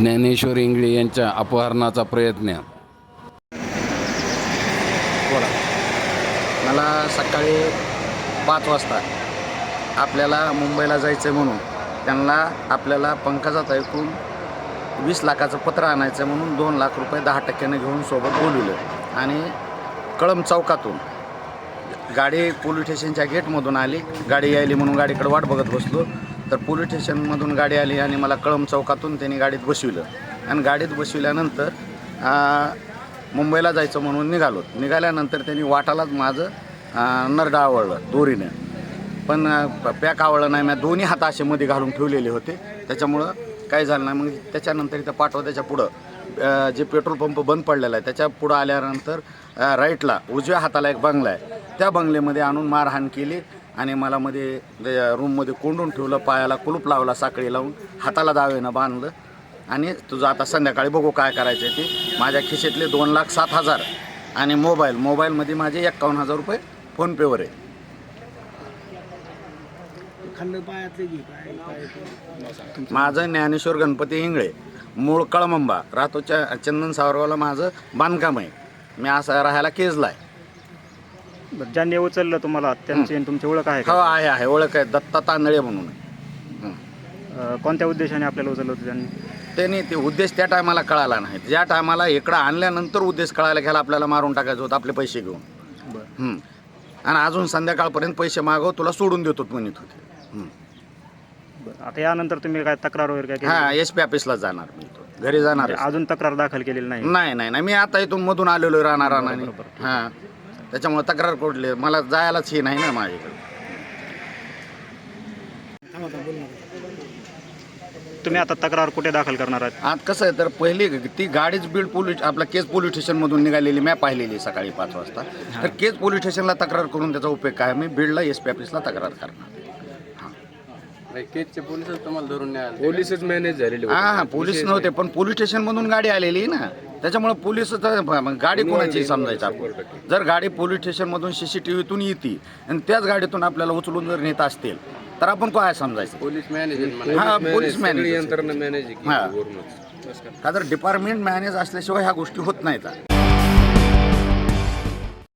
ज्ञानेश्वर इंगळे यांच्या अपहरणाचा प्रयत्न. बोला. मला सकाळी पाच वाजता आपल्याला मुंबईला जायचं आहे म्हणून त्यांना आपल्याला पंकजात ऐकून वीस लाखाचं पत्र आणायचं आहे म्हणून दोन लाख रुपये दहा टक्क्याने घेऊन सोबत बोलवलं. आणि कळम चौकातून गाडी पोलीस स्टेशनच्या गेटमधून आली. गाडी यायली म्हणून गाडीकडे वाट बघत बसलो. तर पोलीस स्टेशनमधून गाडी आली आणि मला कळम चौकातून त्यांनी गाडीत बसविलं. आणि गाडीत बसविल्यानंतर मुंबईला जायचं म्हणून निघालो. निघाल्यानंतर त्यांनी वाटालाच माझं नरडा आवळलं दोरीनं. पण पॅक आवळलं नाही मी दोन्ही हात असे मध्ये घालून ठेवलेले होते. त्याच्यामुळं काय झालं नाही. मग त्याच्यानंतर इथं पाठवत्याच्या पुढं जे पेट्रोल पंप बंद पडलेला आहे त्याच्या पुढं आल्यानंतर राईटला उजव्या हाताला एक बंगला आहे. त्या बंगल्यामध्ये आणून मारहाण केली. आणि मला मध्ये रूममध्ये कोंडून ठेवलं पायाला कुलूप लावला साखळी लावून हाताला दावेनं बांधलं. आणि तुझं आता संध्याकाळी बघू काय करायचं आहे ते. माझ्या खिशेतले दोन लाख सात हजार. आणि मोबाईल मोबाईलमध्ये माझे एक्कावन्न हजार रुपये फोनपेवर आहे. माझं ज्ञानेश्वर गणपती इंगळे मूळ कळमंबा राहतो चंदन सावरवाला माझं बांधकाम आहे. मी असं राहायला केजला आहे. बरं, ज्यांनी उचललं तुम्हाला त्यांची आणि तुमची ओळख आहे हो आहे आहे. ओळख आहे. दत्ता तांदळे म्हणून. आहे. हं. अं, कोणत्या उद्देशाने आपल्याला उचललं होतं त्यांनी? त्यांनी ते उद्देश त्या टायमाला कळाला नाही. ज्या टायमाला इकडं आणल्यानंतर उद्देश कळायला घ्यायला आपल्याला मारून टाकायचं होतं आपले पैसे घेऊन. बरं. हं. आणि अजून संध्याकाळपर्यंत पैसे मागव तुला सोडून देतो म्हणत होते. हं. बरं. आता यानंतर तुम्ही काय तक्रार वगैरे काय केली? हा एस पी ऑफिसला जाणार मी. घरी जाणार म्हणजे. अजून तक्रार दाखल केलेली नाही? नाही नाही नाही. मी आता इथून मधून आलेलो राहणार बरोबर, हां. त्याच्यामुळे तक्रार कोडली मला जायलाच हे नाही ना माझ्याकडे. तुम्ही आता तक्रार कुठे दाखल करणार आहात? आज कसं आहे तर पहिली ती गाडीच बीड पोलीस आपल्या केज पोलीस स्टेशनमधून निघालेली मी पाहिलेली सकाळी पाच वाजता. तर केज पोलीस स्टेशनला तक्रार करून त्याचा उपयोग काय? मी बीडला एस पी ऑफिसला तक्रार करणार. केसचे पोलिसच तुम्हाला धरून पोलीसच मॅनेज झालेले होते. हां हां पोलीस नव्हते पण पोलीस स्टेशनमधून गाडी आलेली आहे ना. त्याच्यामुळे पोलीस गाडी कोणाची समजायचं आपण? जर गाडी पोलीस स्टेशनमधून सी सी टी व्हीतून येते आणि त्याच गाडीतून आपल्याला उचलून जर नेत असतील तर आपण काय समजायचं? पोलीस मॅनेजर हा पोलीस सगळी मॅनेज यंत्रणा मॅनेज हा. का? का तर डिपार्टमेंट मॅनेज असल्याशिवाय ह्या गोष्टी होत नाहीत.